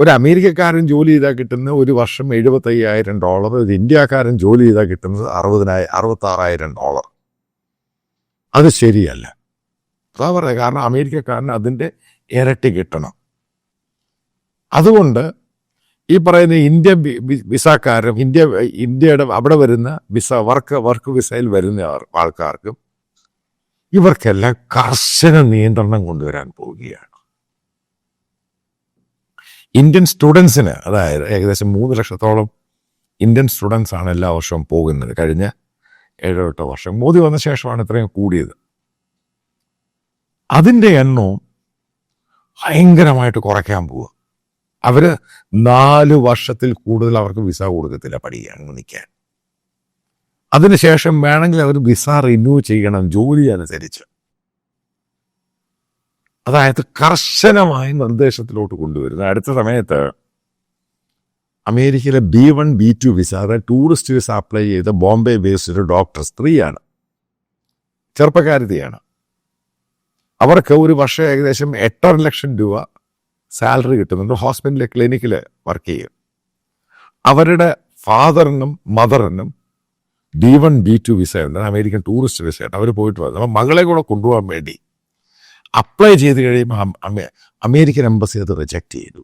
ഒരു അമേരിക്കക്കാരൻ ജോലി ചെയ്താൽ കിട്ടുന്ന ഒരു വർഷം എഴുപത്തയ്യായിരം ഡോളർ ഒരു ഇന്ത്യക്കാരൻ ജോലി ചെയ്താൽ കിട്ടുന്നത് അറുപതിനായി അറുപത്താറായിരം ഡോളർ അത് ശരിയല്ല. അതാ പറയുക കാരണം അമേരിക്കക്കാരന് അതിന്റെ ഇരട്ടി കിട്ടണം. അതുകൊണ്ട് ഈ പറയുന്ന ഇന്ത്യ വിസക്കാരും ഇന്ത്യ ഇന്ത്യയുടെ അവിടെ വരുന്ന വിസ വർക്ക് വർക്ക് വിസയിൽ വരുന്ന ആൾ- ആൾക്കാർക്കും ഇവർക്കെല്ലാം കർശന നിയന്ത്രണം കൊണ്ടുവരാൻ പോവുകയാണ്. ഇന്ത്യൻ സ്റ്റുഡൻസിന് അതായത് ഏകദേശം മൂന്ന് ലക്ഷത്തോളം ഇന്ത്യൻ സ്റ്റുഡൻസ് ആണ് എല്ലാ വർഷവും പോകുന്നത്. കഴിഞ്ഞ ഏഴോ എട്ടോ വർഷം. മോദി വന്ന ശേഷമാണ് ഇത്രയും കൂടിയത്. അതിന്റെ എണ്ണവും ഭയങ്കരമായിട്ട് കുറയ്ക്കാൻ പോവുക. അവർ നാല് വർഷത്തിൽ കൂടുതൽ അവർക്ക് വിസ കൊടുക്കത്തില്ല പഠിക്കാൻ നിൽക്കാൻ. അതിനുശേഷം വേണമെങ്കിൽ അവർ വിസ റിന്യൂ ചെയ്യണം ജോലി അനുസരിച്ച്. അതായത് കർശനമായ നിർദ്ദേശത്തിലോട്ട് കൊണ്ടുവരുന്നത് അടുത്ത സമയത്ത് അമേരിക്കയിലെ B one B two visa അതായത് ടൂറിസ്റ്റ് വിസ അപ്ലൈ ചെയ്ത ബോംബെ ബേസ്ഡ് ഒരു ഡോക്ടർ സ്ത്രീയാണ്. ചെറുപ്പക്കാരത്തിയാണ് അവർക്ക് ഒരു വർഷം ഏകദേശം എട്ടര ലക്ഷം രൂപ സാലറി കിട്ടുന്നുണ്ട്. ഹോസ്പിറ്റലിലെ ക്ലിനിക്കിൽ വർക്ക് ചെയ്യും. അവരുടെ ഫാദറിനും മദറിനും B one B two visa ഉണ്ട്. അമേരിക്കൻ ടൂറിസ്റ്റ് വിസ അവർ പോയിട്ട് വന്നു. അപ്പം മകളെ കൂടെ കൊണ്ടുപോകാൻ വേണ്ടി അപ്ലൈ ചെയ്ത് കഴിയുമ്പോൾ അമേരിക്കൻ എംബസി അത് റിജക്റ്റ് ചെയ്തു.